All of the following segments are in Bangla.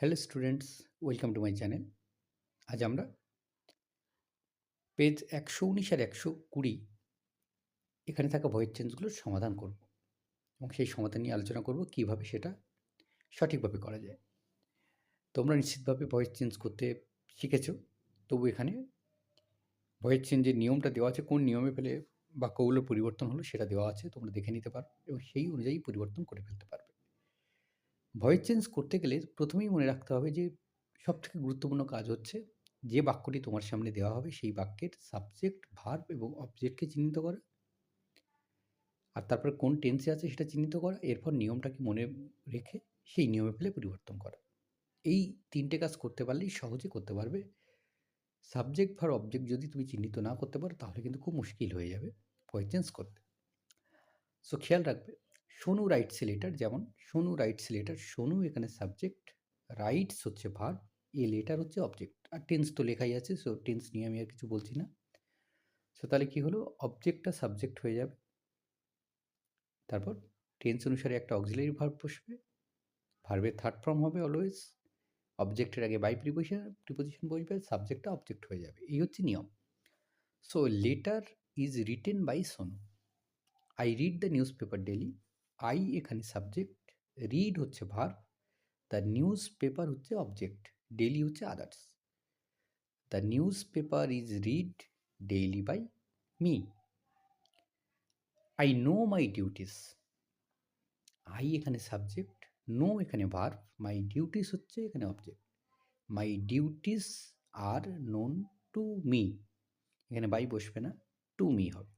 Hello students welcome to my channel আজ আমরা পেজ একশো উনিশ আর একশো কুড়ি এখানে থাকা ভয়েস চেঞ্জগুলোর সমাধান করব এবং সেই সমাধান নিয়ে আলোচনা করব কীভাবে সেটা সঠিকভাবে করা যায়। তোমরা নিশ্চিতভাবে ভয়েস চেঞ্জ করতে শিখেছো, তবু এখানে ভয়েস চেঞ্জের নিয়মটা দেওয়া আছে, কোন নিয়মে ফেলে বাক্যগুলোর পরিবর্তন হলো সেটা দেওয়া আছে, তোমরা দেখে নিতে পারো এবং সেই অনুযায়ী পরিবর্তন করে ফেলতে পারবে ভয়েস চেঞ্জ করতে গেলে প্রথমেই মনে রাখতে হবে যে, সবথেকে গুরুত্বপূর্ণ কাজ হচ্ছে যে বাক্যটি তোমার সামনে দেওয়া হবে, সেই বাক্যের সাবজেক্ট ভার্ব এবং অবজেক্টকে চিহ্নিত করা। আর তারপর কোন টেন্সে আছে সেটা চিহ্নিত করা। এরপর নিয়মটাকে মনে রেখে সেই নিয়মে ফেলে পরিবর্তন করা। এই তিনটে কাজ করতে পারলেই সহজে করতে পারবে। সাবজেক্ট ভার অবজেক্ট যদি তুমি চিহ্নিত না করতে পারো, তাহলে কিন্তু খুব মুশকিল হয়ে যাবে ভয়েস চেঞ্জ করতে। সো খেয়াল রাখবে সোনু রাইটস লেটার, যেমন সোনু রাইটস লেটার, সোনু এখানে সাবজেক্ট, রাইটস হচ্ছে ভার এ লেটার হচ্ছে অবজেক্ট। আর টেন্স তো লেখাই আছে, সো টেন্স নিয়ে আমি আর কিছু বলছি না। সো তাহলে কী হলো? অবজেক্টটা সাবজেক্ট হয়ে যাবে। তারপর টেন্স অনুসারে একটা অক্সিলারি ভার্ব বসবে, ভার্বের থার্ড ফর্ম হবে অলওয়েজ অবজেক্টের আগে বাই প্রিপোজিশন প্রিপোজিশন বসবে সাবজেক্টটা অবজেক্ট হয়ে যাবে। এই হচ্ছে নিয়ম। So letter is written by Sonu. I read the newspaper daily I এখানে সাবজেক্ট রিড হচ্ছে ভার দ্য নিউজ পেপার হচ্ছে অবজেক্ট ডেলি হচ্ছে others the newspaper is read daily by me I know my duties I এখানে সাবজেক্ট নো এখানে ভার মাই ডিউটিস হচ্ছে এখানে object my duties R known to me এখানে বাই বসবে না টু মি হবে.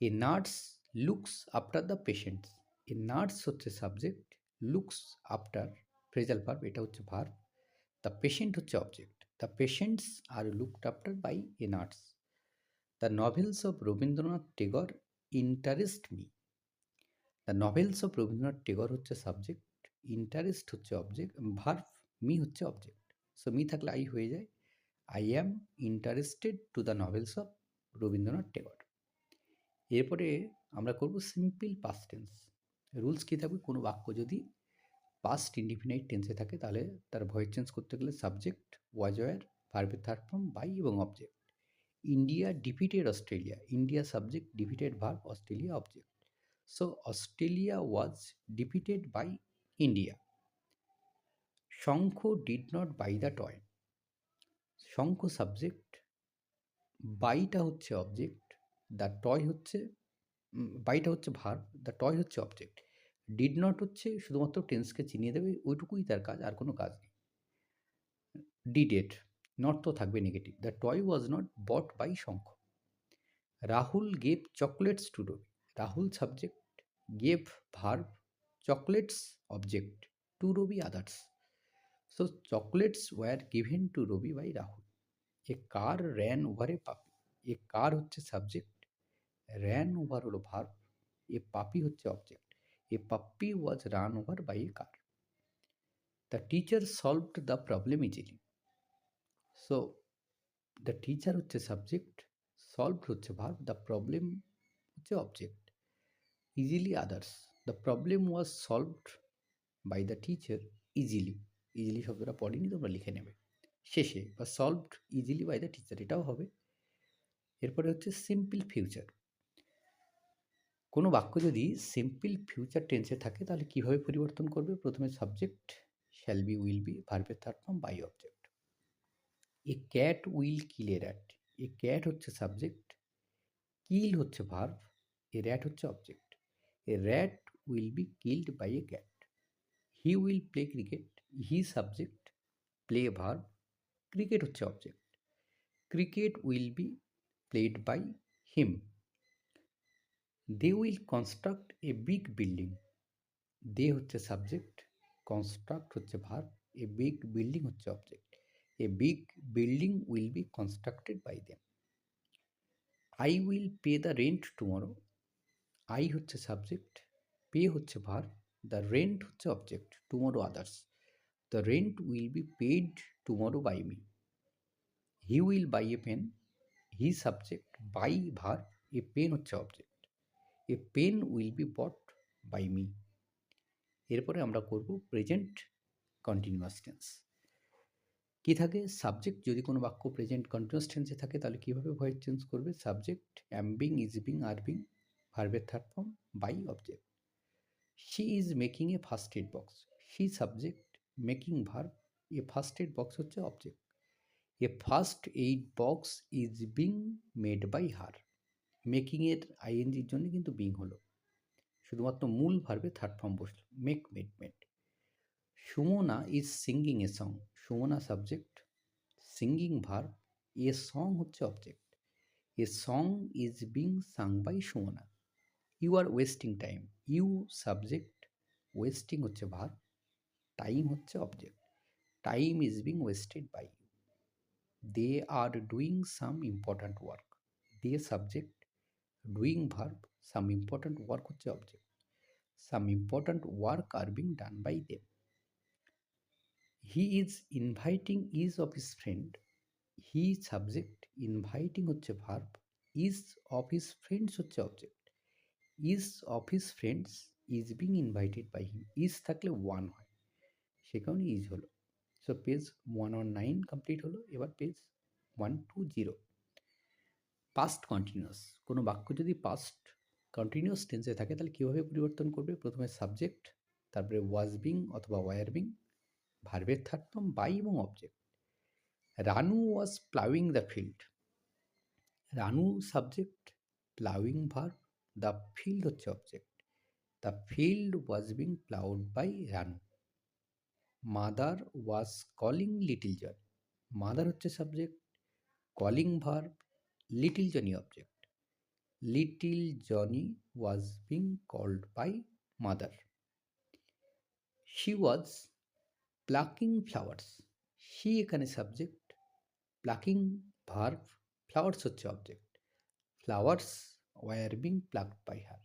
A nurse looks after the patients a nurse হচ্ছে subject looks after phrasal verb এটা হচ্ছে ভার্ব দ্য পেশেন্ট হচ্ছে object the patients R looked after by a nurse the novels of Rabindranath Tagore interest me the novels of Rabindranath Tagore হচ্ছে সাবজেক্ট ইন্টারেস্ট হচ্ছে অবজেক্ট ভার্ভ মি হচ্ছে অবজেক্ট সো মি থাকলে আই হয়ে যায়। I am interested to the novels of Rabindranath Tagore এরপরে আমরা করব সিম্পল পাস্ট টেন্স রুলস কী থাকবে কোনো বাক্য যদি পাস্ট ইন্ডিফিনাইট টেন্সে থাকে, তাহলে তার ভয়েস চেঞ্জ করতে গেলে সাবজেক্ট ওয়াজ ওয়ার ভার্বের থার্ড ফর্ম বাই এবং object India defeated Australia India subject defeated verb Australia object so Australia was defeated by India Shankha did not buy the toy Shankha subject বাইটা হচ্ছে অবজেক্ট দ্য টয় হচ্ছে বাইটা হচ্ছে ভার্ব দ্য টয় হচ্ছে অবজেক্ট ডিড নট হচ্ছে শুধুমাত্র টেন্সকে চিনিয়ে দেবে, ওইটুকুই তার কাজ, আর কোনো কাজ নেই। ডিডেড নট তো থাকবে negative the toy was not bought by Shankha Rahul gave chocolates to Ravi Rahul subject gave verb chocolates object to Ravi others so chocolates were given to Ravi by Rahul a car ran over a puppy, a car হচ্ছে সাবজেক্ট র্যান ওভার হলো ভার্ব এ পাপি হচ্ছে object a puppy was run over by a car the teacher solved the problem easily so the teacher হচ্ছে সাবজেক্ট সলভড হচ্ছে ভার্ব দ্য প্রবলেম হচ্ছে object easily others the problem was solved by the teacher easily easily শব্দটা পড়েনি, তোমরা লিখে নেবে। শেষে, বা solved easily by the teacher এটাও হবে। এরপরে হচ্ছে সিম্পল ফিউচার কোনো বাক্য যদি সিম্পল ফিউচার টেন্সে থাকে, তাহলে কীভাবে পরিবর্তন করবে? প্রথমে subject shall be will be ভার্বের third form by object a cat will kill a rat a cat হচ্ছে সাবজেক্ট কিল হচ্ছে ভার্ভ এ র্যাট হচ্ছে object a rat will be killed by a cat he will play cricket he subject play verb cricket হচ্ছে object cricket will be played by him they will construct a big building they হচ্ছে সাবজেক্ট কনস্ট্রাক্ট হচ্ছে ভার এ বিগ বিল্ডিং হচ্ছে object a big building will be constructed by them I will pay the rent tomorrow I হচ্ছে সাবজেক্ট পে হচ্ছে ভার দ্য রেন্ট হচ্ছে object tomorrow others the rent will be paid tomorrow by me he will buy a pen he subject buy verb a pen হচ্ছে object a pen will be bought by me এরপরে আমরা করব প্রেজেন্ট কন্টিনিউয়াস টেন্স কি থাকে? সাবজেক্ট যদি কোনো বাক্য প্রেজেন্ট কন্টিনিউয়াস টেন্সে থাকে, তাহলে কীভাবে ভয়েস চেঞ্জ করবে? Subject am being is being are being ভার্বের third form by object she is making a first aid box she subject making verb a first aid box হচ্ছে object a first aid box is being made by her মেকিংয়ের আইএনজির জন্য কিন্তু বিং হলো। শুধুমাত্র মূল ভার্বে থার্ড ফর্ম বসল make made made Sumana is singing a song Sumana subject singing verb a song হচ্ছে object a song is being sung by Sumana. You are wasting time you subject wasting হচ্ছে ভার্ব টাইম হচ্ছে object time is being wasted by you they are doing some important work they subject doing verb some important work হচ্ছে object some important work are being done by them he is inviting is of his friend he subject inviting হচ্ছে verb is of his friends হচ্ছে object is of his friends is being invited by him is থাকলে ওয়ান হয়। সে কারণে ইজ হলো। So page one one nine complete হলো। এবার page one two zero past continuous কোনো বাক্য যদি পাস্ট কন্টিনিউয়াস টেন্সে থাকে, তাহলে কীভাবে পরিবর্তন করবে? প্রথমে সাবজেক্ট তারপরে ওয়াজ বিং অথবা ওয়ার বিং ভার্বের থার্ড ফর্ম বাই এবং object Ranu was plowing the field Ranu subject plowing verb the field হচ্ছে object the field was being plowed by Ranu mother was calling little Joy mother হচ্ছে subject calling verb little Johnny object little Johnny was being called by mother she was plucking flowers she এখানে সাবজেক্ট প্লাকিং ভার্ভ ফ্লাওয়ার্স হচ্ছে object flowers were being plucked by her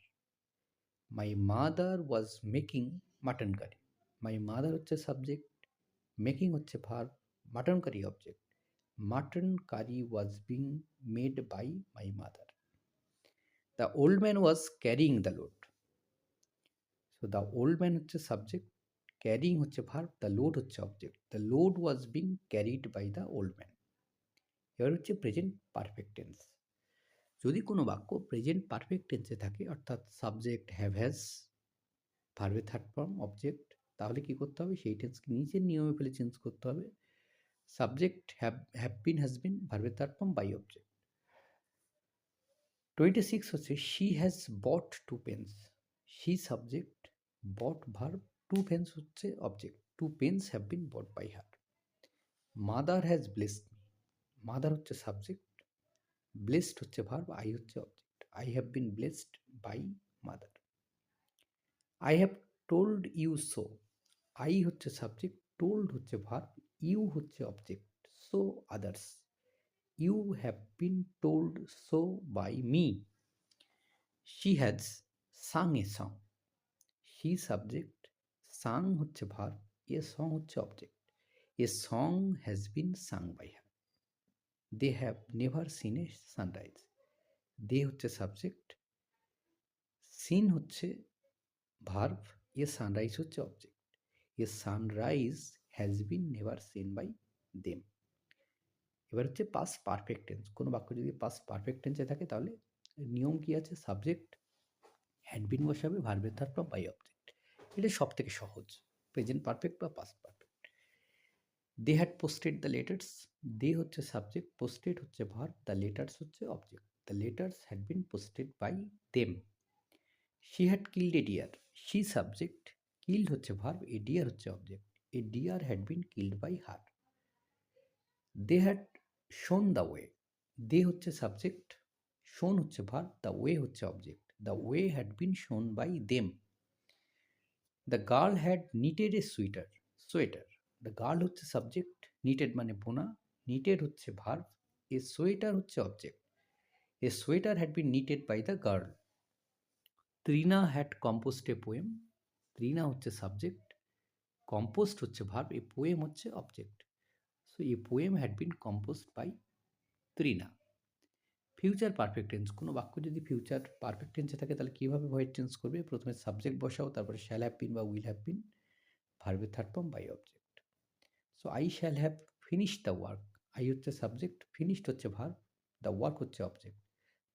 my mother was making mutton curry my mother হচ্ছে সাবজেক্ট মেকিং হচ্ছে verb mutton curry object mutton curry was being made by my mother the old man was carrying the load so the old man হচ্ছে সাবজেক্ট ক্যারিং হচ্ছে ভার্ব দ্য লোড হচ্ছে object the load was being carried by the old man এবার হচ্ছে প্রেজেন্ট পারফেক্ট টেন্স যদি কোনো বাক্য প্রেজেন্ট পারফেক্ট টেন্সে থাকে, অর্থাৎ সাবজেক্ট হ্যাভ হ্যাজ ভার্বে থার্ড ফর্ম অবজেক্ট তাহলে কী করতে হবে? সেই টেন্সকে নিজের নিয়মে ফেলে চেঞ্জ করতে হবে। Subject have have been has been ভার্বে third form by object twenty six হচ্ছে she has bought two pence she subject bought verb two pence হচ্ছে object two pence have been bought by her mother has blessed me mother হচ্ছে সাবজেক্ট ব্লেসড হচ্ছে ভার্ব আই হচ্ছে object I have been blessed by mother I have told you so I হচ্ছে সাবজেক্ট টোল্ড হচ্ছে ভার্ব ইউ হচ্ছে object so others you have been told so by me she has sung a song she subject sung হচ্ছে ভার্ব এ সং হচ্ছে object a song has been sung by her they have never seen a sunrise they হচ্ছে সাবজেক্ট সিন হচ্ছে ভার্ভ এ সানরাইজ হচ্ছে object a sunrise has been never seen by them এবার হচ্ছে পাস পারফেক্ট টেন্স কোনো বাক্য যদি পাস পারফেক্ট টেন্সে থাকে, তাহলে নিয়ম কী আছে? সাবজেক্ট হ্যাড বিন বসাবে ভার্বের থার্ড ফর্ম বাই অবজেক্ট এটা সব থেকে সহজ। প্রেজেন্ট পারফেক্ট বা past perfect they had posted the letters they হচ্ছে সাবজেক্ট পোস্টেড হচ্ছে ভার্ব দ্য লেটার্স হচ্ছে object the letters had been posted by them she had killed a deer she subject killed হচ্ছে ভার্ব এ ডিয়ার হচ্ছে object a deer had been killed by her they had shown the way they হচ্ছে সাবজেক্ট শোন হচ্ছে ভার্ব দ্য ওয়ে হচ্ছে object the way had been shown by them the girl had knitted a sweater sweater the girl হচ্ছে সাবজেক্ট নিটেড মানে বোনা নিটেড হচ্ছে ভার্ভ এ সোয়েটার হচ্ছে object a sweater had been knitted by the girl Trina had composed a poem Trina হচ্ছে সাবজেক্ট কম্পোস্ট হচ্ছে ভার্ব এ পোয়েম হচ্ছে object so a poem had been composed by Trina future perfect tense কোনো বাক্য যদি ফিউচার পারফেক্ট টেন্সে থাকে, তাহলে কীভাবে ভয়েড চেঞ্জ করবে? প্রথমে সাবজেক্ট বসাও, তারপরে শ্যাল হ্যাভ বিন বা উইল হ্যাভ বিন ভার্বের third form by object so I shall have finish the work I হচ্ছে সাবজেক্ট ফিনিশড হচ্ছে ভার্ব দ্য ওয়ার্ক হচ্ছে object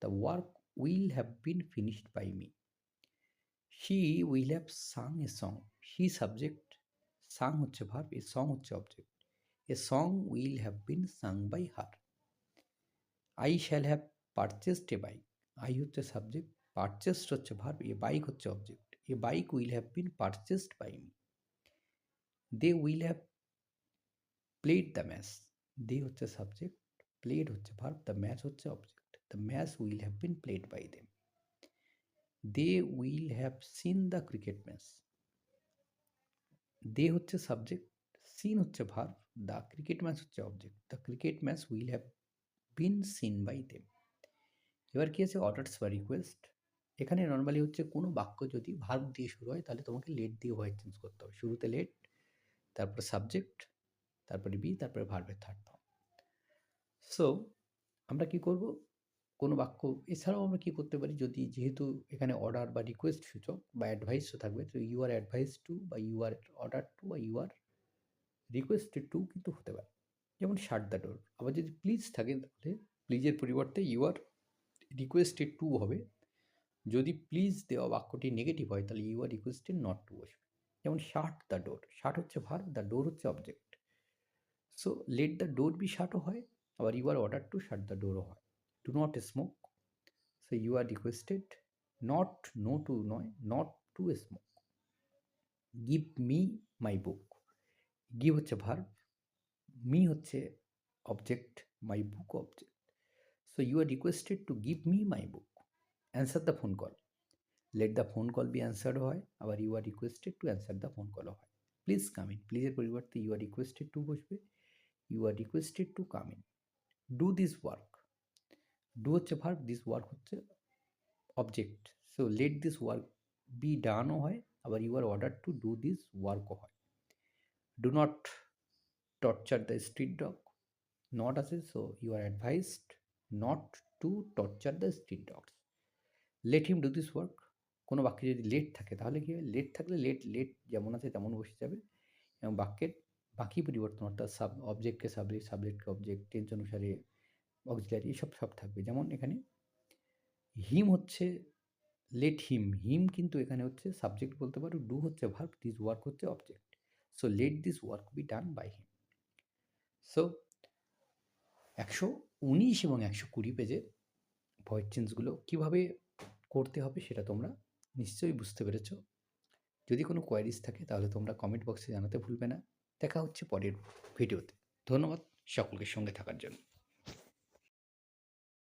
the work will have been finished by me she will have sung a song she subject sung হচ্ছে ভার্ব এ সং হচ্ছে object a song will have been sung by her I shall have purchased a bike I হচ্ছে সাবজেক্ট পারচেসড হচ্ছে ভার্ব এ বাইক হচ্ছে object a bike will have been purchased by me they will have played the match they হচ্ছে সাবজেক্ট প্লেড হচ্ছে ভার্ব দ্য ম্যাচ হচ্ছে object the match will have been played by them they will have seen the cricket match they হচ্ছে সাবজেক্ট সিন হচ্ছে ভার্ব দ্য ক্রিকেট ম্যাচ হচ্ছে object the cricket match will have been seen by them এবার কি আছে? অর্ডার্স বা রিকোয়েস্ট এখানে নর্মালি হচ্ছে কোনো বাক্য যদি ভার্ব দিয়ে শুরু হয়, তাহলে তোমাকে লেট দিয়ে হোয়াইট চেঞ্জ করতে হবে। শুরুতে লেট তারপরে সাবজেক্ট তারপরে বি তারপরে ভার্বের থার্ড ফর্ম সো আমরা কি করব? কোনো বাক্য, এছাড়াও আমরা কি করতে পারি? যদি যেহেতু এখানে অর্ডার বা রিকোয়েস্ট সূচক বা অ্যাডভাইসও থাকবে, তো ইউ আর অ্যাডভাইস টু বা ইউ আর অর্ডার টু বা ইউ আর রিকোয়েস্টেড টু কিন্তু হতে পারে। যেমন শার্ট দ্য ডোর আবার যদি প্লিজ থাকে তাহলে প্লিজের পরিবর্তে ইউ আর রিকোয়েস্টেড টু হবে। যদি প্লিজ দেওয়া বাক্যটি নেগেটিভ হয়, তাহলে you are requested not to বসবে। যেমন শার্ট দ্য ডোর শার্ট হচ্ছে ভার দ্য ডোর হচ্ছে object so let the door be শার্টও হয়, আবার you are order to shut the door হয়। Do not smoke so you are requested not no to নয় not to smoke give me my book give হচ্ছে ভার্ব মি হচ্ছে object my book object so you are requested to give me my book answer the phone call let the phone call be answered হয়, আবার you are requested to answer the phone কলও হয়। প্লিজ কাম ইন প্লিজের পরিবর্তে ইউ আর রিকোয়েস্টেড টু বসবে। You are requested to come in do this work do হচ্ছে ভার্ব দিস ওয়ার্ক হচ্ছে object so let this work be ডানও হয়, আবার you are order to do this ওয়ার্কও হয়। Do not torture the street dog not আছে so you are advised not to torture the street dogs let him do this work কোনো বাক্যে যদি লেট থাকে, তাহলে কী হবে লেট থাকলে লেট লেট যেমন আছে তেমন বসে যাবে। এবং বাক্যের বাকি পরিবর্তন, অর্থাৎ সাব অবজেক্টকে সাবজেক্ট সাবজেক্টকে অবজেক্ট টেন্স অনুসারে অক্সিলারি এসব সব থাকবে। যেমন এখানে হিম হচ্ছে লেট হিম হিম কিন্তু এখানে হচ্ছে সাবজেক্ট বলতে পারো ডু হচ্ছে ভার্ব দিস ওয়ার্ক হচ্ছে object so let this work be done by him so একশো উনিশ এবং একশো কুড়ি পেজে ভয়েস চেঞ্জগুলো কীভাবে করতে হবে সেটা তোমরা নিশ্চয়ই বুঝতে পেরেছ। যদি কোনো কোয়ারিজ থাকে তাহলে তোমরা কমেন্ট বক্সে জানাতে ভুলবে না। দেখা হচ্ছে পরের ভিডিওতে ধন্যবাদ সকলকে সঙ্গে থাকার জন্য।